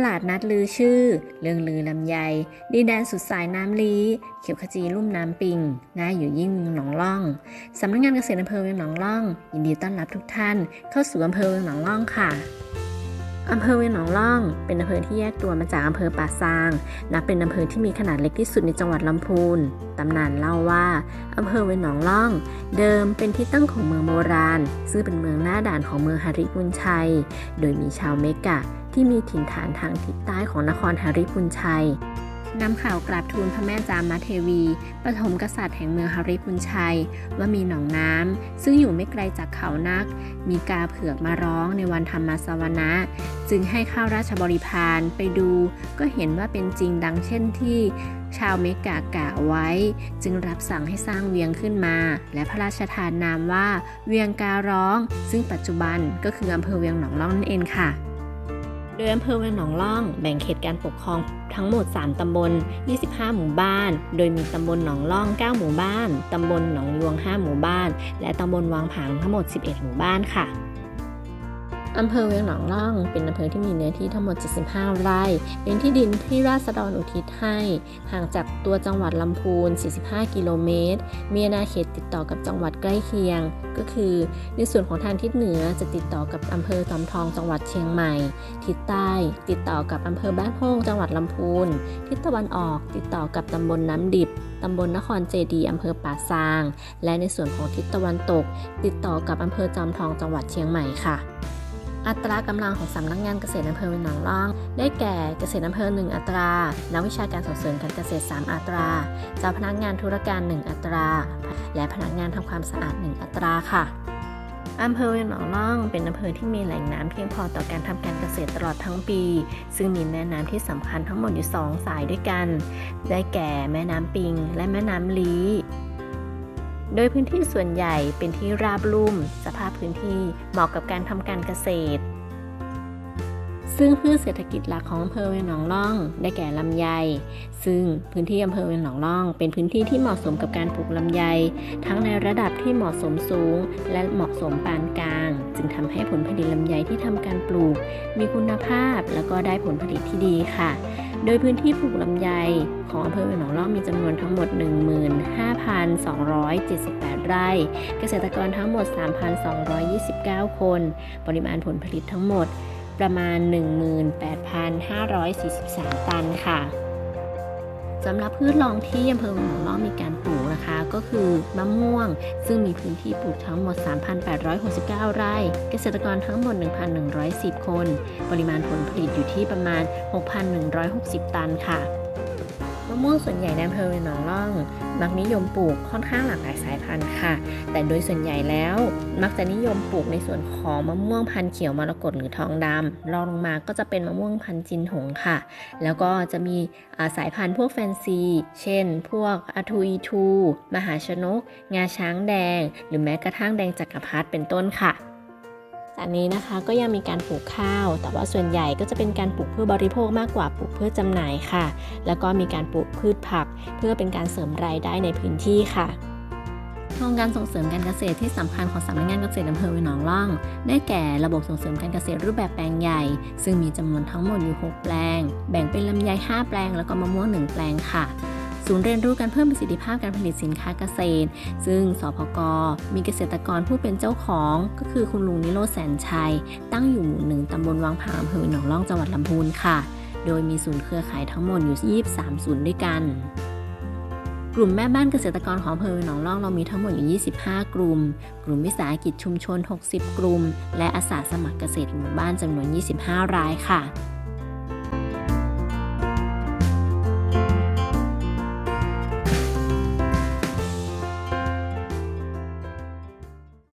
ตลาดนัดลือชื่อ เรื่องลือลำไย ดินแดนสุดสายน้ำลีเขียวขจีลุ่มน้ำปิงน่าอยู่ยิ่งเมืองหนองล่อง สำนักงานเกษตรอำเภอเมืองหนองล่อง ยินดีต้อนรับทุกท่าน เข้าสู่อำเภอเมืองหนองล่องค่ะอำเภอเวียงหนองล่อง เป็นอำเภอที่แยกตัวมาจากอำเภอป่าซาง นับเป็นอำเภอที่มีขนาดเล็กที่สุดในจังหวัดลำพูน ตำนานเล่าว่าอำเภอเวียงหนองล่อง เดิมเป็นที่ตั้งของเมืองโบราณ ซึ่งเป็นเมืองหน้าด่านของเมืองหาริพุนชัย โดยมีชาวเมกะ ที่มีถิ่นฐานทางทิศใต้ของนครหาริพุนชัยนำข่าวกราบทูลพระแม่จามาเทวี ปฐมกษัตริย์แห่งเมืองหาริพุนชัย ว่ามีหนองน้ำซึ่งอยู่ไม่ไกลจากเขานัก มีกาเผือกมาร้องในวันธรรมสวนะ จึงให้ข้าราชบริพารไปดู ก็เห็นว่าเป็นจริงดังเช่นที่ ชาวเมกากะไว้ จึงรับสั่งให้สร้างเวียงขึ้นมา และพระราชทานนามว่าเวียงการ้อง ซึ่งปัจจุบันก็คืออำเภอเวียงหนองล่องนั่นเองค่ะ โดยอำเภอเวียงหนองล่อง แบ่งเขตการปกครองทั้งหมด 3 ตำบล 25 หมู่บ้าน โดยมีตำบลหนองล่อง 9 หมู่บ้าน ตำบลหนองยวง 5 หมู่บ้าน และตำบลวังผางทั้งหมด 11 หมู่บ้านค่ะ อำเภอเวียงหนองล่อง เป็นอำเภอที่มีเนื้อที่ทั้งหมด 75 ไร่ เป็นที่ดินที่ราษฎรอุทิศให้ ห่างจากตัวจังหวัดลำพูน 45 กิโลเมตร มีอาณาเขตติดต่อกับจังหวัดใกล้เคียง ก็คือ ในส่วนของทางทิศเหนือจะติดต่อกับอำเภอจอมทองจังหวัดเชียงใหม่ ทิศใต้ติดต่อกับอำเภอบ้านโป่งจังหวัดลำพูน ทิศตะวันออกติดต่อกับตำบลน้ำดิบตำบลนครเจดีอำเภอป่าซาง และในส่วนของทิศตะวันตก ติดต่อกับอำเภอจอมทองจังหวัดเชียงใหม่ค่ะ อัตรากำลังของสำนักงานเกษตรอำเภอเวียงหนองล่อง ได้แก่เกษตรอำเภอ 1 อัตรา นักวิชาการส่งเสริมการเกษตร 3 อัตรา เจ้าพนักงานธุรการ 1 อัตรา และพนักงานทำความสะอาด 1 อัตราค่ะอำเภอเวียงหนองล่องเป็นอำเภอที่มีแหล่งน้ำเพียงพอต่อการทำการเกษตรตลอดทั้งปี ซึ่งมีแม่น้ำที่สำคัญทั้งหมดอยู่ 2 สายด้วยกัน ได้แก่แม่น้ำปิงและแม่น้ำลี โดยพื้นที่ส่วนใหญ่เป็นที่ราบลุ่ม สภาพพื้นที่เหมาะกับการทำการเกษตร ซึ่งพืชเศรษฐกิจหลักของอำเภอเวียงหนองล่อง ได้แก่ลำไย ซึ่งพื้นที่อำเภอเวียงหนองล่อง เป็นพื้นที่ที่เหมาะสมกับการปลูกลำไย ทั้งในระดับที่เหมาะสมสูง และเหมาะสมปานกลาง จึงทำให้ผลผลิตลำไยที่ทำการปลูก มีคุณภาพแล้วก็ได้ผลผลิตที่ดีค่ะ โดยพื้นที่ปลูกลำไยของอำเภอหนองล่องมีจำนวนทั้งหมด 15,278 ไร่ เกษตรกรทั้งหมด 3,229 คน ปริมาณผลผลิตทั้งหมดประมาณ 18,543 ตันค่ะสำหรับพืชรองที่อำเภอหนองล่องมีการป ก็คือมะม่วง ซึ่งมีพื้นที่ปลูกทั้งหมด 3,869 ไร่ เกษตรกรทั้งหมด 1,110 คน ปริมาณผลผลิตอยู่ที่ประมาณ 6,160 ตันค่ะะม่วงส่วนใหญ่ในอำเภอหนองล่อง มักนิยมปลูกค่อนข้างหลากหลายสายพันธุ์ค่ะ แต่โดยส่วนใหญ่แล้ว มักจะนิยมปลูกในส่วนของมะม่วงพันธุ์เขียวมรกตหรือทองดำรองลงมาก็จะเป็นมะม่วงพันธุ์จินหงค่ะ แล้วก็จะมีสายพันธุ์พวกแฟนซี เช่น พวกอาทูอีทู มหาชนก งาช้างแดง หรือแม้กระทั่งแดงจักรพรรดิเป็นต้นค่ะ จากนี้นะคะก็ยังมีการปลูกข้าว แต่ว่าส่วนใหญ่ก็จะเป็นการปลูกเพื่อบริโภคมากกว่าปลูกเพื่อจำหน่ายค่ะ แล้วก็มีการปลูกพืชผัก เพื่อเป็นการเสริมรายได้ในพื้นที่ค่ะโครงการส่งเสริมการเกษตรที่สำคัญของสำนักงานเกษตรอำเภอเวียงหนองล่อง ได้แก่ระบบส่งเสริมการเกษตรรูปแบบแปลงใหญ่ ซึ่งมีจำนวนทั้งหมดอยู่ 6 แปลง แบ่งเป็นลำไย 5 แปลง แล้วก็มะม่วง 1 แปลงค่ะ ศูนย์เรียนรู้การเพิ่มประสิทธิภาพการผลิตสินค้าเกษตร ซึ่งสพกมีเกษตรกรผู้เป็นเจ้าของก็คือคุณลุงนิโรธแสนชัย ตั้งอยู่หมู่หนึ่งตำบลวังผาอำเภอหนองล่องจังหวัดลำพูนค่ะ โดยมีศูนย์เครือข่ายทั้งหมดอยู่ 23 ศูนย์ด้วยกันกลุ่มแม่บ้านเกษตรกรของอำเภอหนองล่องเรามีทั้งหมดอยู่ 25 กลุ่ม กลุ่มวิสาหกิจชุมชน 60 กลุ่ม และอาสาสมัครเกษตรหมู่บ้านจำนวน 25 รายค่ะ